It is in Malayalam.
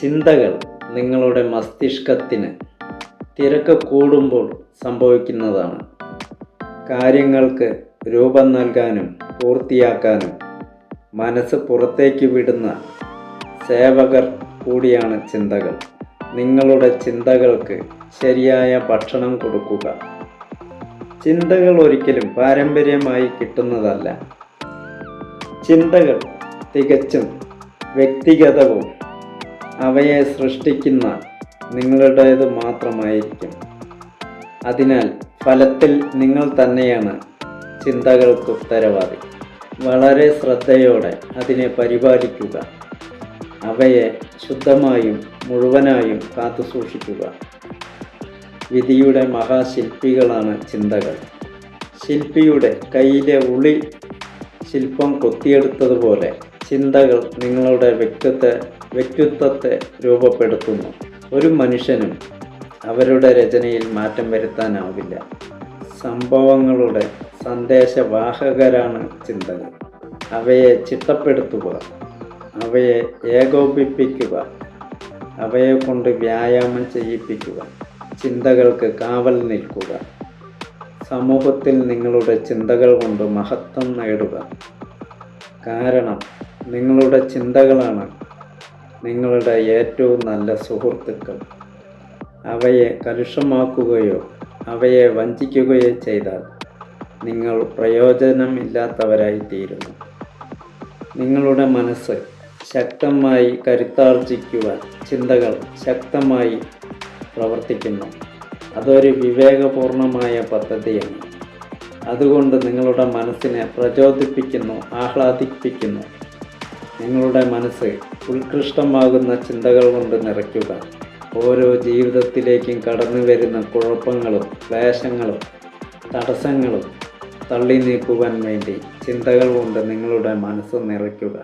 ചിന്തകൾ നിങ്ങളുടെ മസ്തിഷ്കത്തിന് തിരക്ക് കൂടുമ്പോൾ സംഭവിക്കുന്നതാണ്. കാര്യങ്ങൾക്ക് രൂപം നൽകാനും പൂർത്തിയാക്കാനും മനസ്സ് പുറത്തേക്ക് വിടുന്ന സേവകർ കൂടിയാണ് ചിന്തകൾ. നിങ്ങളുടെ ചിന്തകൾക്ക് ശരിയായ ഭക്ഷണം കൊടുക്കുക. ചിന്തകൾ ഒരിക്കലും പാരമ്പര്യമായി കിട്ടുന്നതല്ല. ചിന്തകൾ തികച്ചും വ്യക്തിഗതവും അവയെ സൃഷ്ടിക്കുന്ന നിങ്ങളുടേത് മാത്രമായിരിക്കും. അതിനാൽ ഫലത്തിൽ നിങ്ങൾ തന്നെയാണ് ചിന്തകൾക്ക് ഉത്തരവാദി. വളരെ ശ്രദ്ധയോടെ അതിനെ പരിപാലിക്കുക. അവയെ ശുദ്ധമായും മുഴുവനായും കാത്തുസൂക്ഷിക്കുക വിധിയുടെ മഹാശില്പികളാണ് ചിന്തകൾ. ശില്പിയുടെ കയ്യിലെ ഉളി ശില്പം കൊത്തിയെടുത്തതുപോലെ ചിന്തകൾ നിങ്ങളുടെ വ്യക്തിത്വത്തെ വ്യക്തിത്വത്തെ രൂപപ്പെടുത്തുന്നു. ഒരു മനുഷ്യനും അവരുടെ രചനയിൽ മാറ്റം വരുത്താനാവില്ല. സംഭവങ്ങളുടെ സന്ദേശവാഹകരാണ് ചിന്തകൾ അവയെ ചിട്ടപ്പെടുത്തുക അവയെ ഏകോപിപ്പിക്കുക അവയെ കൊണ്ട് വ്യായാമം ചെയ്യിപ്പിക്കുക ചിന്തകൾക്ക് കാവൽ നിൽക്കുക. സമൂഹത്തിൽ നിങ്ങളുടെ ചിന്തകൾ കൊണ്ട് മഹത്വം നേടുക. കാരണം നിങ്ങളുടെ ചിന്തകളാണ് നിങ്ങളുടെ ഏറ്റവും നല്ല സുഹൃത്തുക്കൾ. അവയെ കലുഷമാക്കുകയോ അവയെ വഞ്ചിക്കുകയോ ചെയ്താൽ നിങ്ങൾ പ്രയോജനമില്ലാത്തവരായി തീരുന്നു നിങ്ങളുടെ മനസ്സ് ശക്തമായി കരുത്താർജിക്കുവാൻ ചിന്തകൾ ശക്തമായി പ്രവർത്തിക്കുന്നു. അതൊരു വിവേകപൂർണമായ പദ്ധതിയാണ്. അതുകൊണ്ട് നിങ്ങളുടെ മനസ്സിനെ പ്രചോദിപ്പിക്കുന്നു ആഹ്ലാദിപ്പിക്കുന്നു. നിങ്ങളുടെ മനസ്സ് ഉത്കൃഷ്ടമാകുന്ന ചിന്തകൾ കൊണ്ട് നിറയ്ക്കുക. ഓരോ ജീവിതത്തിലേക്കും കടന്നു വരുന്ന കുഴപ്പങ്ങളും ക്ലേശങ്ങളും തടസ്സങ്ങളും തള്ളി നീക്കുവാൻ വേണ്ടി ചിന്തകൾ കൊണ്ട് നിങ്ങളുടെ മനസ്സ് നിറയ്ക്കുക.